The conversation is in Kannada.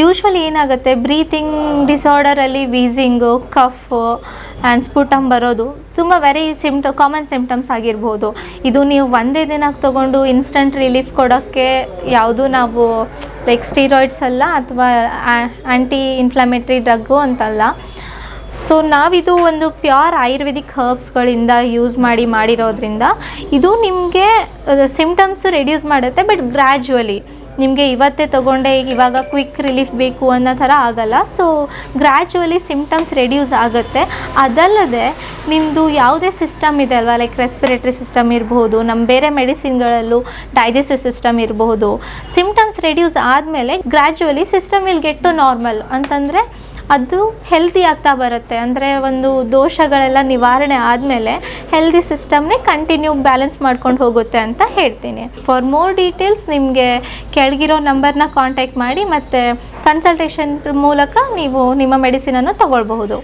ಯೂಶ್ವಲಿ ಏನಾಗುತ್ತೆ ಬ್ರೀತಿಂಗ್ ಡಿಸಾರ್ಡರಲ್ಲಿ ವೀಸಿಂಗು ಕಫ್ ಆ್ಯಂಡ್ ಸ್ಪುಟಮ್ ಬರೋದು ತುಂಬ ವೆರಿ ಸಿಮ್ಟ ಕಾಮನ್ ಸಿಮ್ಟಮ್ಸ್ ಆಗಿರ್ಬೋದು. ಇದು ನೀವು ಒಂದೇ ದಿನಕ್ಕೆ ತೊಗೊಂಡು ಇನ್ಸ್ಟಂಟ್ ರಿಲೀಫ್ ಕೊಡೋಕ್ಕೆ ಯಾವುದು ನಾವು ಲೈಕ್ ಸ್ಟೀರಾಯ್ಡ್ಸ್ ಅಲ್ಲ ಅಥವಾ ಆ್ಯಂಟಿ ಇನ್ಫ್ಲಮೇಟ್ರಿ ಡ್ರಗ್ಗು ಅಂತಲ್ಲ. ಸೊ ನಾವಿದು ಒಂದು ಪ್ಯೂರ್ ಆಯುರ್ವೇದಿಕ್ ಹರ್ಬ್ಸ್ಗಳಿಂದ ಯೂಸ್ ಮಾಡಿ ಮಾಡಿರೋದ್ರಿಂದ ಇದು ನಿಮಗೆ ಸಿಮ್ಟಮ್ಸ್ ರೆಡ್ಯೂಸ್ ಮಾಡುತ್ತೆ ಬಟ್ ಗ್ರ್ಯಾಜುವಲಿ ನಿಮಗೆ ಇವತ್ತೇ ತೊಗೊಂಡೆ, ಇವಾಗ ಕ್ವಿಕ್ ರಿಲೀಫ್ ಬೇಕು ಅನ್ನೋ ಥರ ಆಗಲ್ಲ. ಸೊ ಗ್ರ್ಯಾಜುವಲಿ ಸಿಮ್ಟಮ್ಸ್ ರೆಡ್ಯೂಸ್ ಆಗುತ್ತೆ. ಅದಲ್ಲದೆ ನಿಮ್ಮದು ಯಾವುದೇ ಸಿಸ್ಟಮ್ ಇದೆ ಅಲ್ವಾ? ಲೈಕ್ ರೆಸ್ಪಿರೇಟ್ರಿ ಸಿಸ್ಟಮ್ ಇರಬಹುದು ನಮ್ಮ ಬೇರೆ ಮೆಡಿಸಿನ್ಗಳಲ್ಲೂ ಡೈಜೆಸ್ಟಿವ್ ಸಿಸ್ಟಮ್ ಇರಬಹುದು ಸಿಮ್ಟಮ್ಸ್ ರೆಡ್ಯೂಸ್ ಆದಮೇಲೆ gradually system will get to normal ಅಂತಂದರೆ ಅದು ಹೆಲ್ತಿ ಆಗ್ತಾ ಬರುತ್ತೆ. ಅಂದರೆ ಒಂದು ದೋಷಗಳೆಲ್ಲ ನಿವಾರಣೆ ಆದಮೇಲೆ ಹೆಲ್ದಿ ಸಿಸ್ಟಮ್ನೇ ಕಂಟಿನ್ಯೂ ಬ್ಯಾಲೆನ್ಸ್ ಮಾಡ್ಕೊಂಡು ಹೋಗುತ್ತೆ ಅಂತ ಹೇಳ್ತೀನಿ. ಫಾರ್ ಮೋರ್ ಡೀಟೇಲ್ಸ್ ನಿಮಗೆ ಕೆಳಗಿರೋ ನಂಬರ್ನ ಕಾಂಟ್ಯಾಕ್ಟ್ ಮಾಡಿ ಮತ್ತು ಕನ್ಸಲ್ಟೇಷನ್ ಮೂಲಕ ನೀವು ನಿಮ್ಮ ಮೆಡಿಸಿನನ್ನು ತಗೊಳ್ಬಹುದು.